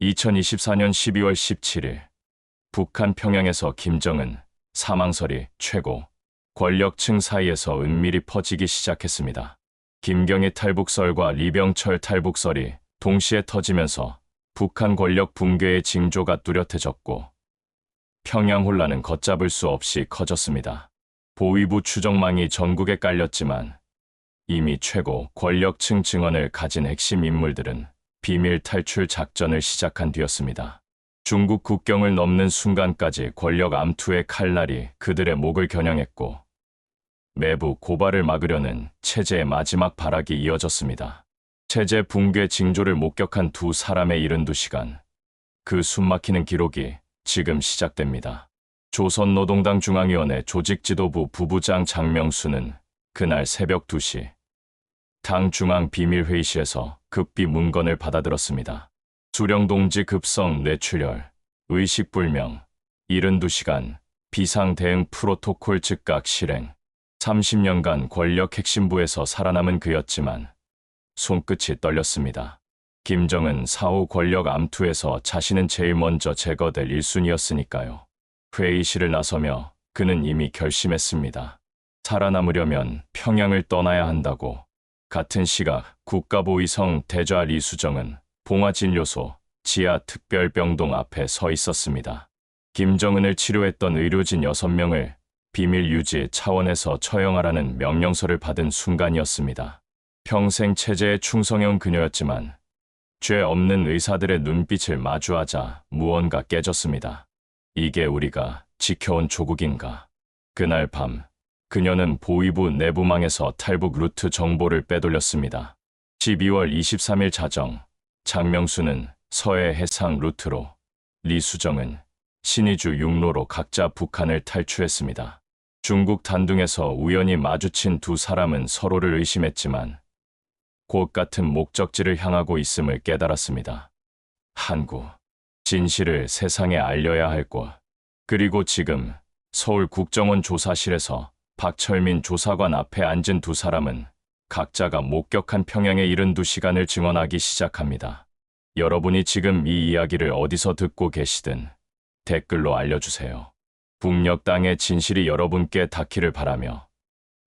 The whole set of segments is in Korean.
2024년 12월 17일 북한 평양에서 김정은 사망설이 최고 권력층 사이에서 은밀히 퍼지기 시작했습니다. 김경희 탈북설과 리병철 탈북설이 동시에 터지면서 북한 권력 붕괴의 징조가 뚜렷해졌고 평양 혼란은 걷잡을 수 없이 커졌습니다. 보위부 추정망이 전국에 깔렸지만 이미 최고 권력층 증언을 가진 핵심 인물들은 비밀 탈출 작전을 시작한 뒤였습니다. 중국 국경을 넘는 순간까지 권력 암투의 칼날이 그들의 목을 겨냥했고 매부 고발을 막으려는 체제의 마지막 발악이 이어졌습니다. 체제 붕괴 징조를 목격한 두 사람의 72시간. 그 숨막히는 기록이 지금 시작됩니다. 조선노동당 중앙위원회 조직지도부 부부장 장명수는 그날 새벽 2시 당 중앙 비밀회의실에서 급비 문건을 받아들었습니다. 수령동지 급성 뇌출혈, 의식불명, 72시간, 비상대응 프로토콜 즉각 실행, 30년간 권력 핵심부에서 살아남은 그였지만 손끝이 떨렸습니다. 김정은 사후 권력 암투에서 자신은 제일 먼저 제거될 1순위였으니까요. 회의실을 나서며 그는 이미 결심했습니다. 살아남으려면 평양을 떠나야 한다고. 같은 시각 국가보위성 대좌 리수정은 봉화진료소 지하 특별병동 앞에 서 있었습니다. 김정은을 치료했던 의료진 6명을 비밀 유지 차원에서 처형하라는 명령서를 받은 순간이었습니다. 평생 체제에 충성형 그녀였지만 죄 없는 의사들의 눈빛을 마주하자 무언가 깨졌습니다. 이게 우리가 지켜온 조국인가. 그날 밤 그녀는 보위부 내부망에서 탈북 루트 정보를 빼돌렸습니다. 12월 23일 자정 장명수는 서해 해상 루트로 리수정은 신의주 육로로 각자 북한을 탈출했습니다. 중국 단둥에서 우연히 마주친 두 사람은 서로를 의심했지만 곧 같은 목적지를 향하고 있음을 깨달았습니다. 한구, 진실을 세상에 알려야 할 곳. 그리고 지금 서울 국정원 조사실에서 박철민 조사관 앞에 앉은 두 사람은 각자가 목격한 평양의 72시간을 증언하기 시작합니다. 여러분이 지금 이 이야기를 어디서 듣고 계시든 댓글로 알려주세요. 북녘 땅의 진실이 여러분께 닿기를 바라며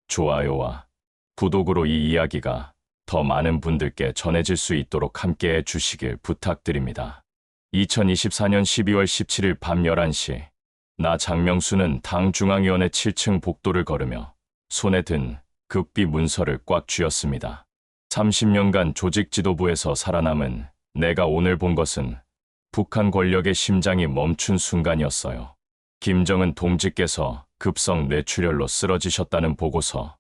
좋아요와 구독으로 이 이야기가 더 많은 분들께 전해질 수 있도록 함께 해 주시길 부탁드립니다. 2024년 12월 17일 밤 11시 나 장명수는 당 중앙위원회 7층 복도를 걸으며 손에 든 급비 문서를 꽉 쥐었습니다. 30년간 조직 지도부에서 살아남은 내가 오늘 본 것은 북한 권력의 심장이 멈춘 순간이었어요. 김정은 동지께서 급성 뇌출혈로 쓰러지셨다는 보고서.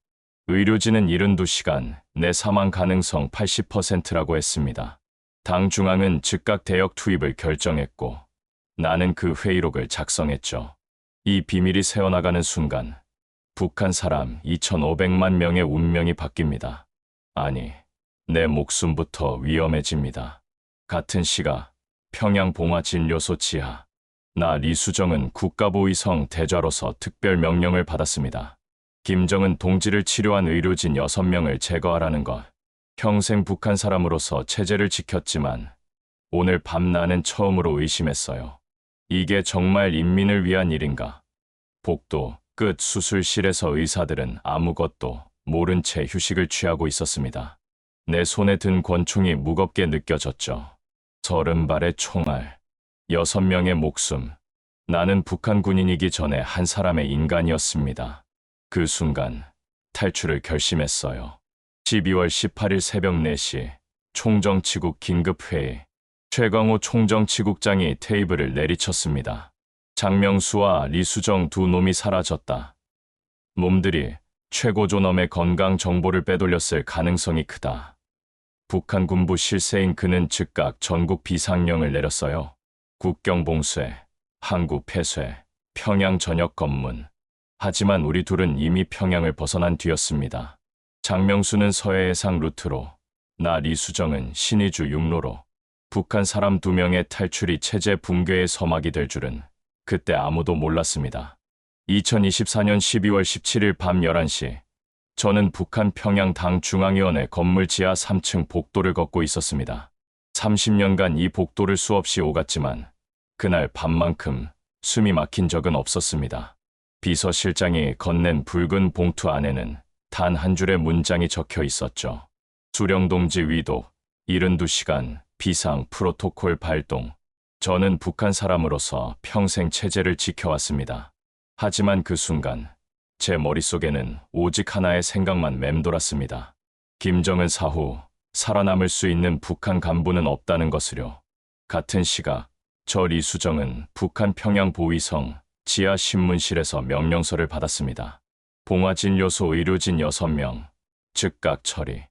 의료진은 72시간 내 사망 가능성 80%라고 했습니다. 당 중앙은 즉각 대역 투입을 결정했고 나는 그 회의록을 작성했죠. 이 비밀이 새어나가는 순간 북한 사람 2,500만 명의 운명이 바뀝니다. 아니, 내 목숨부터 위험해집니다. 같은 시각 평양 봉화 진료소 지하 나 리수정은 국가보위성 대좌로서 특별 명령을 받았습니다. 김정은 동지를 치료한 의료진 6명을 제거하라는 것. 평생 북한 사람으로서 체제를 지켰지만 오늘 밤 나는 처음으로 의심했어요. 이게 정말 인민을 위한 일인가? 복도 끝 수술실에서 의사들은 아무것도 모른 채 휴식을 취하고 있었습니다. 내 손에 든 권총이 무겁게 느껴졌죠. 서른 발의 총알, 여섯 명의 목숨. 나는 북한 군인이기 전에 한 사람의 인간이었습니다. 그 순간 탈출을 결심했어요. 12월 18일 새벽 4시 총정치국 긴급회의 최광호 총정치국장이 테이블을 내리쳤습니다. 장명수와 리수정 두 놈이 사라졌다. 몸들이 최고존엄의 건강 정보를 빼돌렸을 가능성이 크다. 북한 군부 실세인 그는 즉각 전국 비상령을 내렸어요. 국경 봉쇄, 항구 폐쇄, 평양 전역 검문. 하지만 우리 둘은 이미 평양을 벗어난 뒤였습니다. 장명수는 서해해상 루트로, 나 리수정은 신의주 육로로 북한 사람 두 명의 탈출이 체제 붕괴의 서막이 될 줄은 그때 아무도 몰랐습니다. 2024년 12월 17일 밤 11시 저는 북한 평양 당 중앙위원회 건물 지하 3층 복도를 걷고 있었습니다. 30년간 이 복도를 수없이 오갔지만 그날 밤만큼 숨이 막힌 적은 없었습니다. 비서실장이 건넨 붉은 봉투 안에는 단 한 줄의 문장이 적혀 있었죠. 수령동지 위독, 72시간 비상 프로토콜 발동. 저는 북한 사람으로서 평생 체제를 지켜왔습니다. 하지만 그 순간 제 머릿속에는 오직 하나의 생각만 맴돌았습니다. 김정은 사후 살아남을 수 있는 북한 간부는 없다는 것을요. 같은 시각 저 리수정은 북한 평양 보위성 지하 신문실에서 명령서를 받았습니다. 봉화진료소 의료진 6명, 즉각 처리.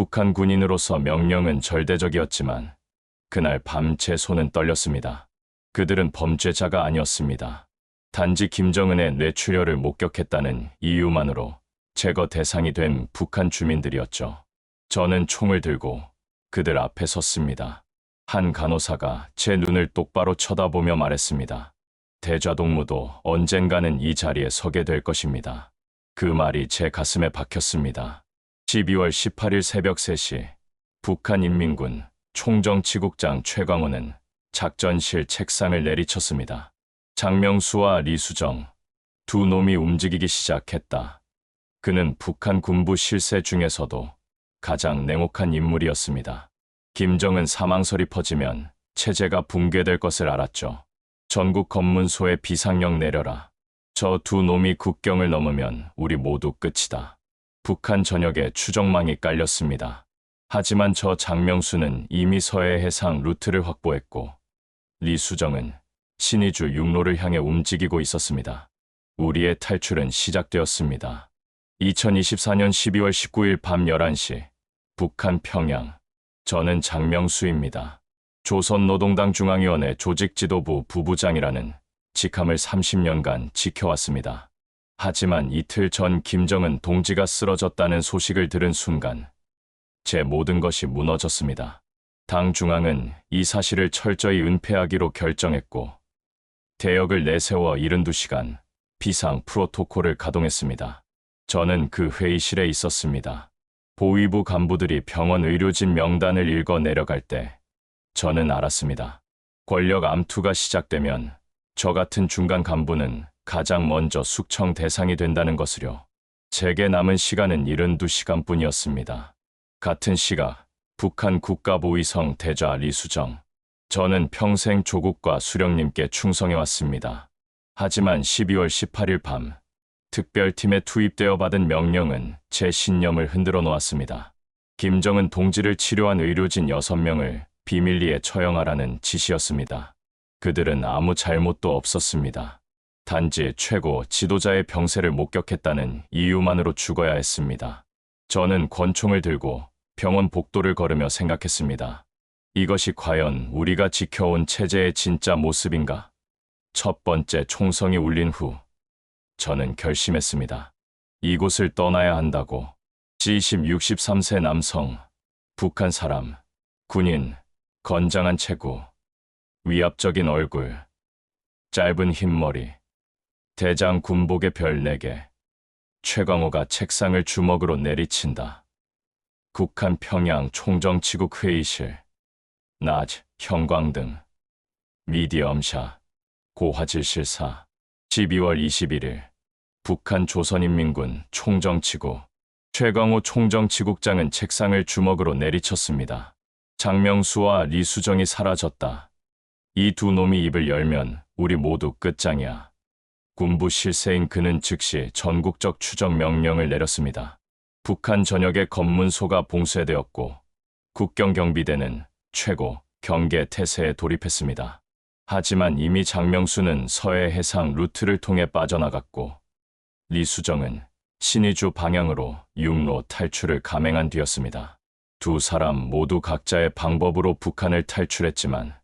북한 군인으로서 명령은 절대적이었지만 그날 밤 제 손은 떨렸습니다. 그들은 범죄자가 아니었습니다. 단지 김정은의 뇌출혈을 목격했다는 이유만으로 제거 대상이 된 북한 주민들이었죠. 저는 총을 들고 그들 앞에 섰습니다. 한 간호사가 제 눈을 똑바로 쳐다보며 말했습니다. 대좌동무도 언젠가는 이 자리에 서게 될 것입니다. 그 말이 제 가슴에 박혔습니다. 12월 18일 새벽 3시 북한 인민군 총정치국장 최광호는 작전실 책상을 내리쳤습니다. 장명수와 리수정 두 놈이 움직이기 시작했다. 그는 북한 군부 실세 중에서도 가장 냉혹한 인물이었습니다. 김정은 사망설이 퍼지면 체제가 붕괴될 것을 알았죠. 전국 검문소에 비상령 내려라. 저 두 놈이 국경을 넘으면 우리 모두 끝이다. 북한 전역에 추정망이 깔렸습니다. 하지만 저 장명수는 이미 서해 해상 루트를 확보했고 리수정은 신의주 육로를 향해 움직이고 있었습니다. 우리의 탈출은 시작되었습니다. 2024년 12월 19일 밤 11시 북한 평양 저는 장명수입니다. 조선노동당 중앙위원회 조직지도부 부부장이라는 직함을 30년간 지켜왔습니다. 하지만 이틀 전 김정은 동지가 쓰러졌다는 소식을 들은 순간 제 모든 것이 무너졌습니다. 당 중앙은 이 사실을 철저히 은폐하기로 결정했고 대역을 내세워 72시간 비상 프로토콜을 가동했습니다. 저는 그 회의실에 있었습니다. 보위부 간부들이 병원 의료진 명단을 읽어 내려갈 때 저는 알았습니다. 권력 암투가 시작되면 저 같은 중간 간부는 가장 먼저 숙청 대상이 된다는 것을요. 제게 남은 시간은 72시간뿐이었습니다. 같은 시각 북한 국가보위성 대좌 리수정. 저는 평생 조국과 수령님께 충성해왔습니다. 하지만 12월 18일 밤 특별팀에 투입되어 받은 명령은 제 신념을 흔들어 놓았습니다. 김정은 동지를 치료한 의료진 6명을 비밀리에 처형하라는 지시였습니다. 그들은 아무 잘못도 없었습니다. 단지 최고 지도자의 병세를 목격했다는 이유만으로 죽어야 했습니다. 저는 권총을 들고 병원 복도를 걸으며 생각했습니다. 이것이 과연 우리가 지켜온 체제의 진짜 모습인가? 첫 번째 총성이 울린 후 저는 결심했습니다. 이곳을 떠나야 한다고. G20 63세 남성, 북한 사람, 군인, 건장한 체구, 위압적인 얼굴, 짧은 흰머리, 대장 군복의 별 4개. 최광호가 책상을 주먹으로 내리친다. 국한 평양 총정치국 회의실, 낮, 형광등, 미디엄샷, 고화질 실사, 12월 21일, 북한 조선인민군 총정치국, 최광호 총정치국장은 책상을 주먹으로 내리쳤습니다. 장명수와 리수정이 사라졌다. 이 두 놈이 입을 열면 우리 모두 끝장이야. 군부 실세인 그는 즉시 전국적 추적 명령을 내렸습니다. 북한 전역의 검문소가 봉쇄되었고 국경경비대는 최고 경계 태세에 돌입했습니다. 하지만 이미 장명수는 서해 해상 루트를 통해 빠져나갔고 리수정은 신의주 방향으로 육로 탈출을 감행한 뒤였습니다. 두 사람 모두 각자의 방법으로 북한을 탈출했지만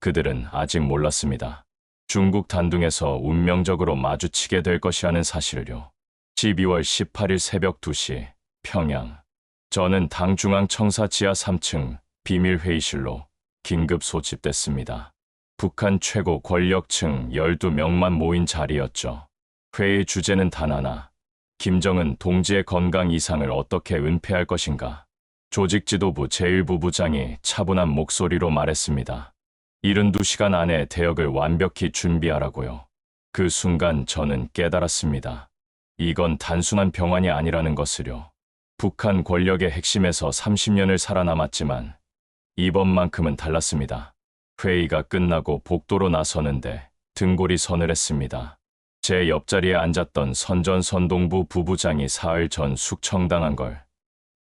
그들은 아직 몰랐습니다. 중국 단둥에서 운명적으로 마주치게 될 것이라는 사실을요. 12월 18일 새벽 2시 평양. 저는 당 중앙청사 지하 3층 비밀 회의실로 긴급 소집됐습니다. 북한 최고 권력층 12명만 모인 자리였죠. 회의 주제는 단 하나. 김정은 동지의 건강 이상을 어떻게 은폐할 것인가. 조직 지도부 제1부부장이 차분한 목소리로 말했습니다. 72시간 안에 대역을 완벽히 준비하라고요. 그 순간 저는 깨달았습니다. 이건 단순한 병환이 아니라는 것을요. 북한 권력의 핵심에서 30년을 살아남았지만 이번만큼은 달랐습니다. 회의가 끝나고 복도로 나서는데 등골이 서늘했습니다. 제 옆자리에 앉았던 선전 선동부 부부장이 사흘 전 숙청당한 걸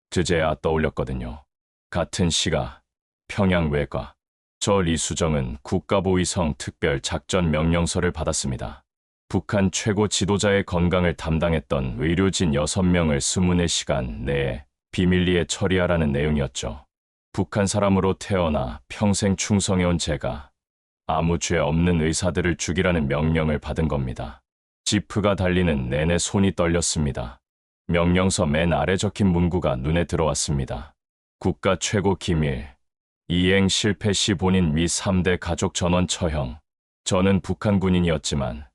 그제야 떠올렸거든요. 같은 시가 평양 외과 저 리수정은 국가보위성 특별 작전 명령서를 받았습니다. 북한 최고 지도자의 건강을 담당했던 의료진 6명을 24시간 내에 비밀리에 처리하라는 내용이었죠. 북한 사람으로 태어나 평생 충성해온 제가 아무 죄 없는 의사들을 죽이라는 명령을 받은 겁니다. 지프가 달리는 내내 손이 떨렸습니다. 명령서 맨 아래 적힌 문구가 눈에 들어왔습니다. 국가 최고 기밀, 이행 실패 시 본인 미 3대 가족 전원 처형. 저는 북한 군인이었지만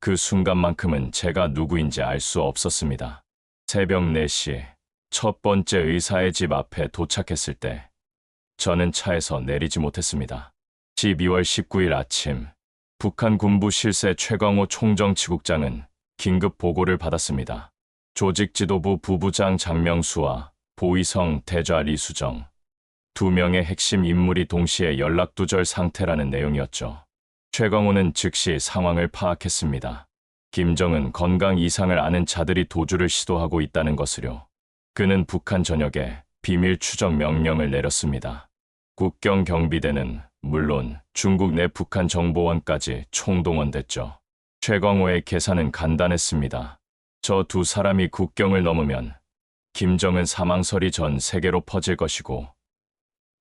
그 순간만큼은 제가 누구인지 알 수 없었습니다. 새벽 4시 첫 번째 의사의 집 앞에 도착했을 때 저는 차에서 내리지 못했습니다. 12월 19일 아침 북한 군부 실세 최광호 총정치국장은 긴급 보고를 받았습니다. 조직 지도부 부부장 장명수와 보위성 대좌 리수정 두 명의 핵심 인물이 동시에 연락두절 상태라는 내용이었죠. 최광호는 즉시 상황을 파악했습니다. 김정은 건강 이상을 아는 자들이 도주를 시도하고 있다는 것을요. 그는 북한 전역에 비밀 추적 명령을 내렸습니다. 국경 경비대는 물론 중국 내 북한 정보원까지 총동원됐죠. 최광호의 계산은 간단했습니다. 저 두 사람이 국경을 넘으면 김정은 사망설이 전 세계로 퍼질 것이고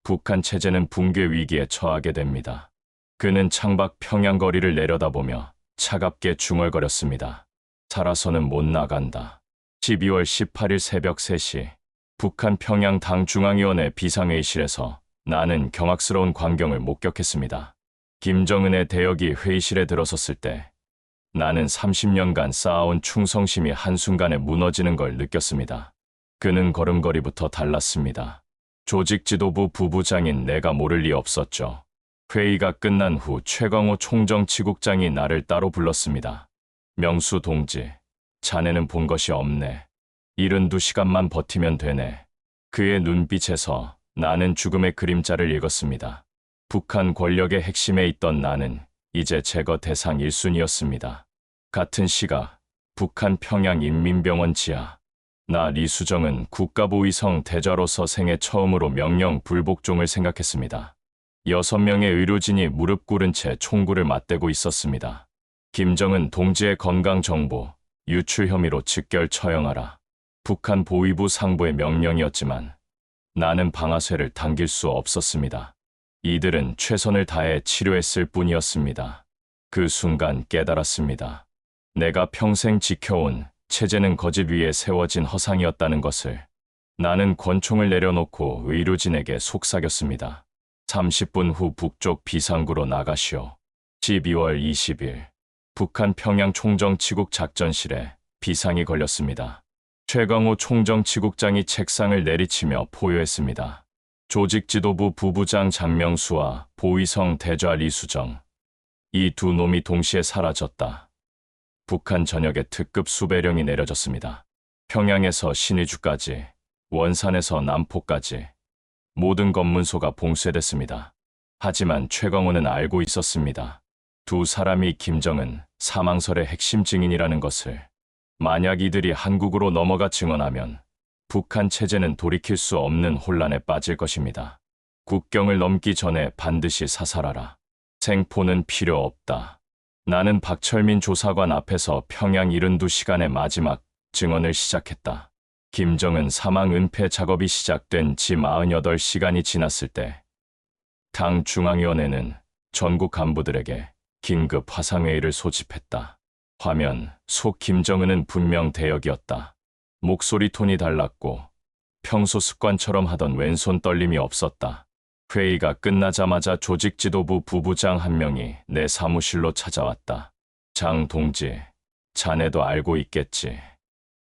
북한 체제는 붕괴 위기에 처하게 됩니다. 그는 창밖 평양 거리를 내려다보며 차갑게 중얼거렸습니다. 살아서는 못 나간다. 12월 18일 새벽 3시 북한 평양 당 중앙위원회 비상회의실에서 나는 경악스러운 광경을 목격했습니다. 김정은의 대역이 회의실에 들어섰을 때 나는 30년간 쌓아온 충성심이 한순간에 무너지는 걸 느꼈습니다. 그는 걸음걸이부터 달랐습니다. 조직 지도부 부부장인 내가 모를 리 없었죠. 회의가 끝난 후 최광호 총정치국장이 나를 따로 불렀습니다. 명수 동지, 자네는 본 것이 없네. 72시간만 버티면 되네. 그의 눈빛에서 나는 죽음의 그림자를 읽었습니다. 북한 권력의 핵심에 있던 나는 이제 제거 대상 1순위였습니다. 같은 시각 북한 평양 인민병원 지하 나 리수정은 국가보위성 대좌로서 생애 처음으로 명령 불복종을 생각했습니다. 여섯 명의 의료진이 무릎 꿇은 채 총구를 맞대고 있었습니다. 김정은 동지의 건강 정보, 유출 혐의로 즉결 처형하라. 북한 보위부 상부의 명령이었지만 나는 방아쇠를 당길 수 없었습니다. 이들은 최선을 다해 치료했을 뿐이었습니다. 그 순간 깨달았습니다. 내가 평생 지켜온 체제는 거짓 위에 세워진 허상이었다는 것을 나는 권총을 내려놓고 의료진에게 속삭였습니다. 30분 후 북쪽 비상구로 나가시오. 12월 20일 북한 평양 총정치국 작전실에 비상이 걸렸습니다. 최광호 총정치국장이 책상을 내리치며 포효했습니다. 조직 지도부 부부장 장명수와 보위성 대좌 리수정. 이 두 놈이 동시에 사라졌다. 북한 전역에 특급 수배령이 내려졌습니다. 평양에서 신의주까지, 원산에서 남포까지 모든 검문소가 봉쇄됐습니다. 하지만 최광호는 알고 있었습니다. 두 사람이 김정은 사망설의 핵심 증인이라는 것을 만약 이들이 한국으로 넘어가 증언하면 북한 체제는 돌이킬 수 없는 혼란에 빠질 것입니다. 국경을 넘기 전에 반드시 사살하라. 생포는 필요 없다. 나는 박철민 조사관 앞에서 평양 72시간의 마지막 증언을 시작했다. 김정은 사망 은폐 작업이 시작된 지 48시간이 지났을 때, 당 중앙위원회는 전국 간부들에게 긴급 화상회의를 소집했다. 화면 속 김정은은 분명 대역이었다. 목소리 톤이 달랐고 평소 습관처럼 하던 왼손 떨림이 없었다. 회의가 끝나자마자 조직 지도부 부부장 한 명이 내 사무실로 찾아왔다. 장 동지, 자네도 알고 있겠지.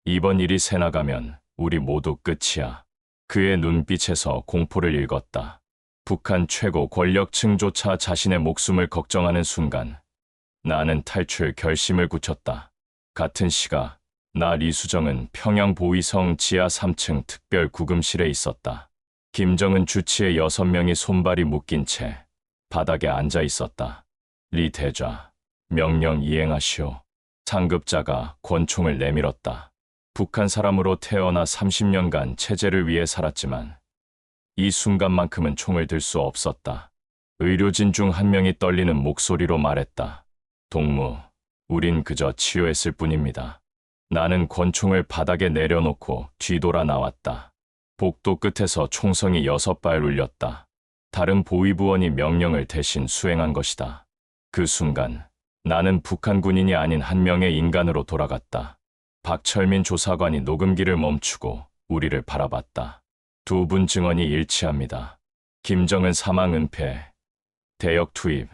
이번 일이 새나가면 우리 모두 끝이야. 그의 눈빛에서 공포를 읽었다. 북한 최고 권력층조차 자신의 목숨을 걱정하는 순간 나는 탈출 결심을 굳혔다. 같은 시각 나 리수정은 평양 보위성 지하 3층 특별 구금실에 있었다. 김정은 주치의 여섯 명이 손발이 묶인 채 바닥에 앉아 있었다. 리 대좌, 명령 이행하시오. 상급자가 권총을 내밀었다. 북한 사람으로 태어나 30년간 체제를 위해 살았지만 이 순간만큼은 총을 들 수 없었다. 의료진 중 한 명이 떨리는 목소리로 말했다. 동무, 우린 그저 치료했을 뿐입니다. 나는 권총을 바닥에 내려놓고 뒤돌아 나왔다. 복도 끝에서 총성이 여섯 발 울렸다. 다른 보위부원이 명령을 대신 수행한 것이다. 그 순간 나는 북한 군인이 아닌 한 명의 인간으로 돌아갔다. 박철민 조사관이 녹음기를 멈추고 우리를 바라봤다. 두 분 증언이 일치합니다. 김정은 사망 은폐, 대역 투입,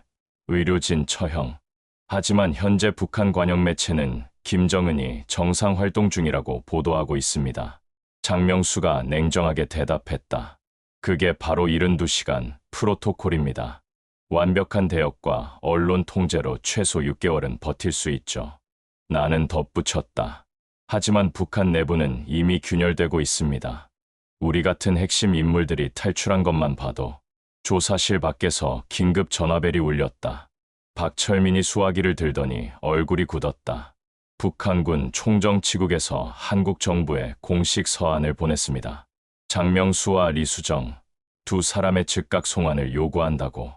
의료진 처형. 하지만 현재 북한 관영 매체는 김정은이 정상 활동 중이라고 보도하고 있습니다. 장명수가 냉정하게 대답했다. 그게 바로 72시간 프로토콜입니다. 완벽한 대역과 언론 통제로 최소 6개월은 버틸 수 있죠. 나는 덧붙였다. 하지만 북한 내부는 이미 균열되고 있습니다. 우리 같은 핵심 인물들이 탈출한 것만 봐도 조사실 밖에서 긴급 전화벨이 울렸다. 박철민이 수화기를 들더니 얼굴이 굳었다. 북한군 총정치국에서 한국 정부에 공식 서한을 보냈습니다. 장명수와 리수정 두 사람의 즉각 송환을 요구한다고.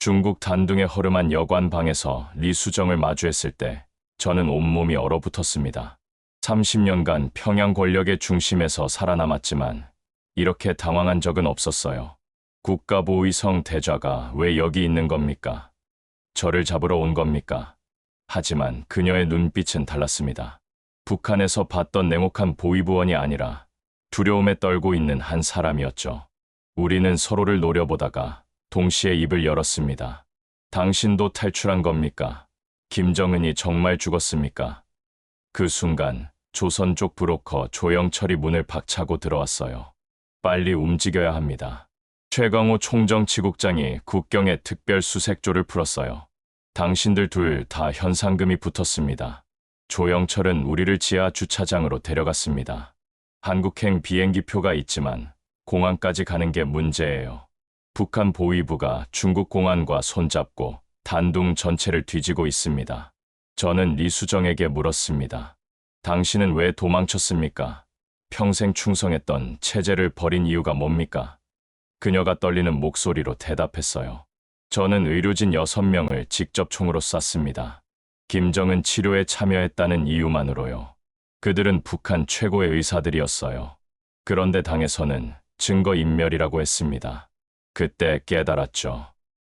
중국 단둥에 허름한 여관 방에서 리수정을 마주했을 때 저는 온몸이 얼어붙었습니다. 30년간 평양 권력의 중심에서 살아남았지만 이렇게 당황한 적은 없었어요. 국가보위성 대좌가 왜 여기 있는 겁니까? 저를 잡으러 온 겁니까? 하지만 그녀의 눈빛은 달랐습니다. 북한에서 봤던 냉혹한 보위부원이 아니라 두려움에 떨고 있는 한 사람이었죠. 우리는 서로를 노려보다가 동시에 입을 열었습니다. 당신도 탈출한 겁니까? 김정은이 정말 죽었습니까? 그 순간 조선 쪽 브로커 조영철이 문을 박차고 들어왔어요. 빨리 움직여야 합니다. 최광호 총정치국장이 국경에 특별 수색조를 풀었어요. 당신들 둘 다 현상금이 붙었습니다. 조영철은 우리를 지하 주차장으로 데려갔습니다. 한국행 비행기표가 있지만 공항까지 가는 게 문제예요. 북한 보위부가 중국 공안과 손잡고 단둥 전체를 뒤지고 있습니다. 저는 리수정에게 물었습니다. 당신은 왜 도망쳤습니까? 평생 충성했던 체제를 버린 이유가 뭡니까? 그녀가 떨리는 목소리로 대답했어요. 저는 의료진 6명을 직접 총으로 쐈습니다. 김정은 치료에 참여했다는 이유만으로요. 그들은 북한 최고의 의사들이었어요. 그런데 당에서는 증거인멸이라고 했습니다. 그때 깨달았죠.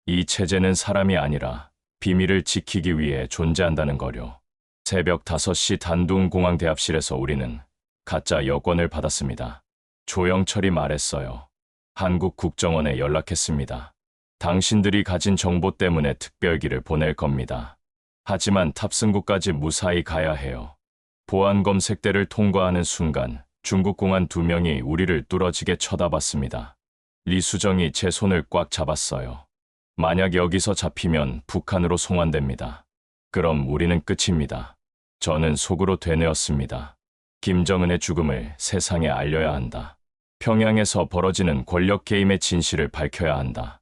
이 체제는 사람이 아니라 비밀을 지키기 위해 존재한다는 거요. 새벽 5시 단둥 공항 대합실에서 우리는 가짜 여권을 받았습니다. 조영철이 말했어요. 한국 국정원에 연락했습니다. 당신들이 가진 정보 때문에 특별기를 보낼 겁니다. 하지만 탑승구까지 무사히 가야 해요. 보안 검색대를 통과하는 순간 중국 공안 두 명이 우리를 뚫어지게 쳐다봤습니다. 리수정이 제 손을 꽉 잡았어요. 만약 여기서 잡히면 북한으로 송환됩니다. 그럼 우리는 끝입니다. 저는 속으로 되뇌었습니다. 김정은의 죽음을 세상에 알려야 한다. 평양에서 벌어지는 권력 게임의 진실을 밝혀야 한다.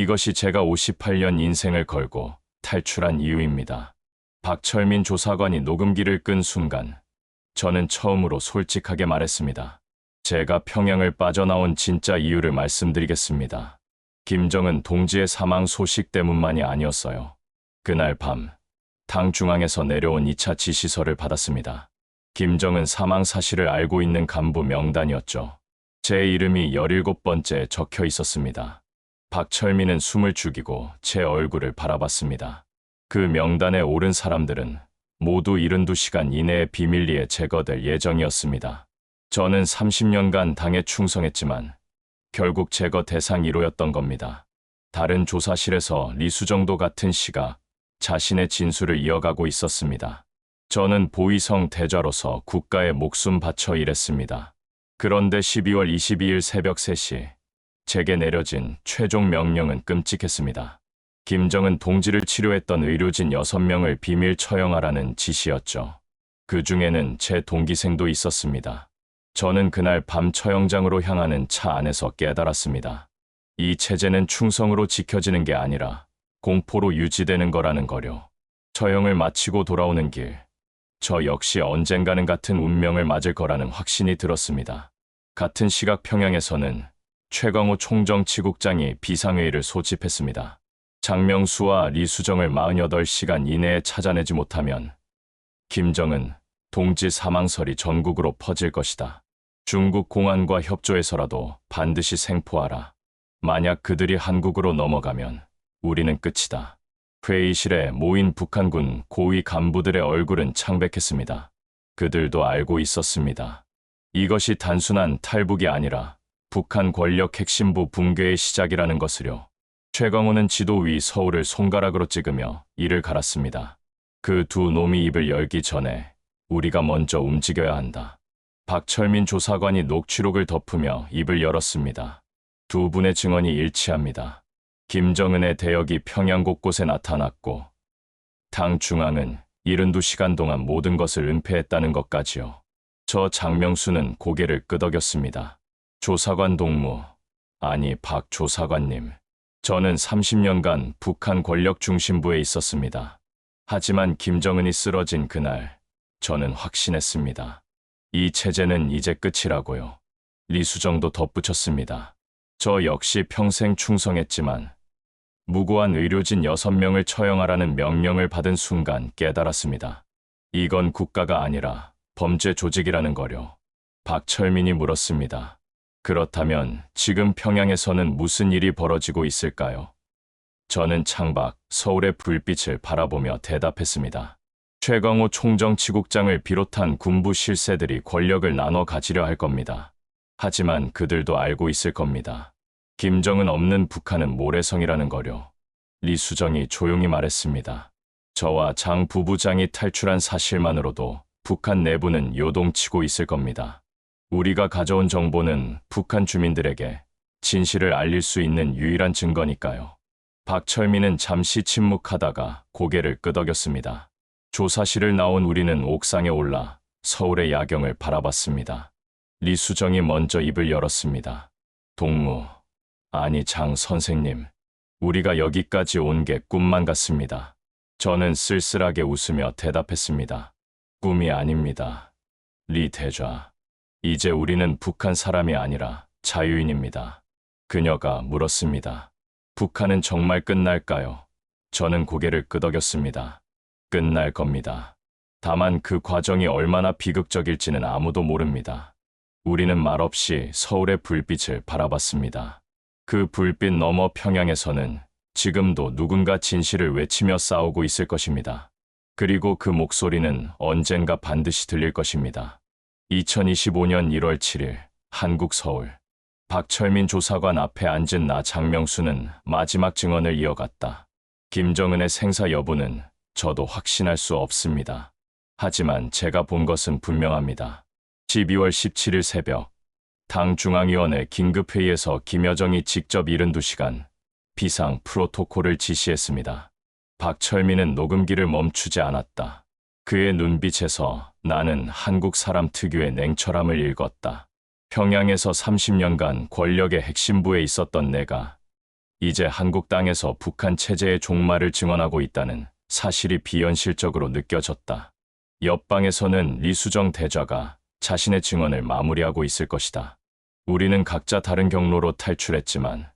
이것이 제가 58년 인생을 걸고 탈출한 이유입니다. 박철민 조사관이 녹음기를 끈 순간 저는 처음으로 솔직하게 말했습니다. 제가 평양을 빠져나온 진짜 이유를 말씀드리겠습니다. 김정은 동지의 사망 소식 때문만이 아니었어요. 그날 밤, 당 중앙에서 내려온 2차 지시서를 받았습니다. 김정은 사망 사실을 알고 있는 간부 명단이었죠. 제 이름이 17번째 적혀 있었습니다. 박철민은 숨을 죽이고 제 얼굴을 바라봤습니다. 그 명단에 오른 사람들은 모두 72시간 이내에 비밀리에 제거될 예정이었습니다. 저는 30년간 당에 충성했지만 결국 제거 대상 1호였던 겁니다. 다른 조사실에서 리수정도 같은 시가 자신의 진술을 이어가고 있었습니다. 저는 보위성 대좌로서 국가에 목숨 바쳐 일했습니다. 그런데 12월 22일 새벽 3시 제게 내려진 최종 명령은 끔찍했습니다. 김정은 동지를 치료했던 의료진 6명을 비밀 처형하라는 지시였죠. 그 중에는 제 동기생도 있었습니다. 저는 그날 밤 처형장으로 향하는 차 안에서 깨달았습니다. 이 체제는 충성으로 지켜지는 게 아니라 공포로 유지되는 거라는 거요. 처형을 마치고 돌아오는 길, 저 역시 언젠가는 같은 운명을 맞을 거라는 확신이 들었습니다. 같은 시각 평양에서는 최광호 총정치국장이 비상회의를 소집했습니다. 장명수와 리수정을 48시간 이내에 찾아내지 못하면 김정은 동지 사망설이 전국으로 퍼질 것이다. 중국 공안과 협조해서라도 반드시 생포하라. 만약 그들이 한국으로 넘어가면 우리는 끝이다. 회의실에 모인 북한군 고위 간부들의 얼굴은 창백했습니다. 그들도 알고 있었습니다. 이것이 단순한 탈북이 아니라 북한 권력 핵심부 붕괴의 시작이라는 것을요. 최광호는 지도 위 서울을 손가락으로 찍으며 이를 갈았습니다. 그 두 놈이 입을 열기 전에 우리가 먼저 움직여야 한다. 박철민 조사관이 녹취록을 덮으며 입을 열었습니다. 두 분의 증언이 일치합니다. 김정은의 대역이 평양 곳곳에 나타났고 당 중앙은 72시간 동안 모든 것을 은폐했다는 것까지요. 저 장명수는 고개를 끄덕였습니다. 조사관 동무, 아니 박 조사관님. 저는 30년간 북한 권력 중심부에 있었습니다. 하지만 김정은이 쓰러진 그날, 저는 확신했습니다. 이 체제는 이제 끝이라고요. 리수정도 덧붙였습니다. 저 역시 평생 충성했지만 무고한 의료진 6명을 처형하라는 명령을 받은 순간 깨달았습니다. 이건 국가가 아니라 범죄 조직이라는 거요. 박철민이 물었습니다. 그렇다면 지금 평양에서는 무슨 일이 벌어지고 있을까요? 저는 창밖 서울의 불빛을 바라보며 대답했습니다. 최광호 총정치국장을 비롯한 군부 실세들이 권력을 나눠 가지려 할 겁니다. 하지만 그들도 알고 있을 겁니다. 김정은 없는 북한은 모래성이라는 거려. 리수정이 조용히 말했습니다. 저와 장 부부장이 탈출한 사실만으로도 북한 내부는 요동치고 있을 겁니다. 우리가 가져온 정보는 북한 주민들에게 진실을 알릴 수 있는 유일한 증거니까요. 박철민은 잠시 침묵하다가 고개를 끄덕였습니다. 조사실을 나온 우리는 옥상에 올라 서울의 야경을 바라봤습니다. 리수정이 먼저 입을 열었습니다. 동무, 아니 장 선생님, 우리가 여기까지 온 게 꿈만 같습니다. 저는 쓸쓸하게 웃으며 대답했습니다. 꿈이 아닙니다. 리 대좌. 이제 우리는 북한 사람이 아니라 자유인입니다. 그녀가 물었습니다. 북한은 정말 끝날까요? 저는 고개를 끄덕였습니다. 끝날 겁니다. 다만 그 과정이 얼마나 비극적일지는 아무도 모릅니다. 우리는 말없이 서울의 불빛을 바라봤습니다. 그 불빛 너머 평양에서는 지금도 누군가 진실을 외치며 싸우고 있을 것입니다. 그리고 그 목소리는 언젠가 반드시 들릴 것입니다. 2025년 1월 7일 한국 서울 박철민 조사관 앞에 앉은 나 장명수는 마지막 증언을 이어갔다. 김정은의 생사 여부는 저도 확신할 수 없습니다. 하지만 제가 본 것은 분명합니다. 12월 17일 새벽 당 중앙위원회 긴급회의에서 김여정이 직접 72시간 비상 프로토콜을 지시했습니다. 박철민은 녹음기를 멈추지 않았다. 그의 눈빛에서 나는 한국 사람 특유의 냉철함을 읽었다. 평양에서 30년간 권력의 핵심부에 있었던 내가 이제 한국 땅에서 북한 체제의 종말을 증언하고 있다는 사실이 비현실적으로 느껴졌다. 옆방에서는 리수정 대좌가 자신의 증언을 마무리하고 있을 것이다. 우리는 각자 다른 경로로 탈출했지만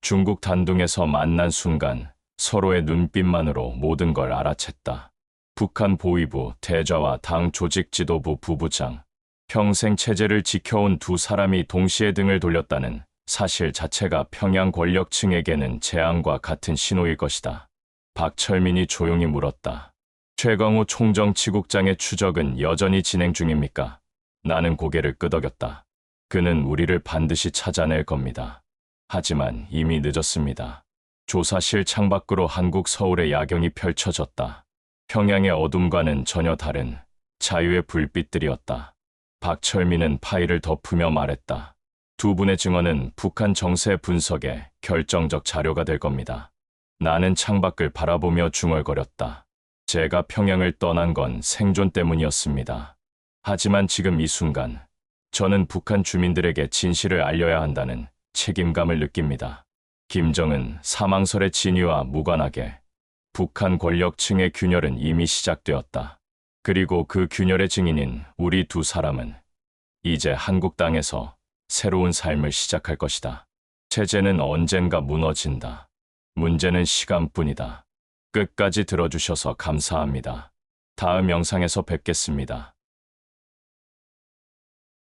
중국 단둥에서 만난 순간 서로의 눈빛만으로 모든 걸 알아챘다. 북한 보위부 대좌와 당 조직 지도부 부부장, 평생 체제를 지켜온 두 사람이 동시에 등을 돌렸다는 사실 자체가 평양 권력층에게는 재앙과 같은 신호일 것이다. 박철민이 조용히 물었다. 최광호 총정치국장의 추적은 여전히 진행 중입니까? 나는 고개를 끄덕였다. 그는 우리를 반드시 찾아낼 겁니다. 하지만 이미 늦었습니다. 조사실 창밖으로 한국 서울의 야경이 펼쳐졌다. 평양의 어둠과는 전혀 다른 자유의 불빛들이었다. 박철민은 파일을 덮으며 말했다. 두 분의 증언은 북한 정세 분석에 결정적 자료가 될 겁니다. 나는 창밖을 바라보며 중얼거렸다. 제가 평양을 떠난 건 생존 때문이었습니다. 하지만 지금 이 순간, 저는 북한 주민들에게 진실을 알려야 한다는 책임감을 느낍니다. 김정은 사망설의 진위와 무관하게 북한 권력층의 균열은 이미 시작되었다. 그리고 그 균열의 증인인 우리 두 사람은 이제 한국 땅에서 새로운 삶을 시작할 것이다. 체제는 언젠가 무너진다. 문제는 시간뿐이다. 끝까지 들어주셔서 감사합니다. 다음 영상에서 뵙겠습니다.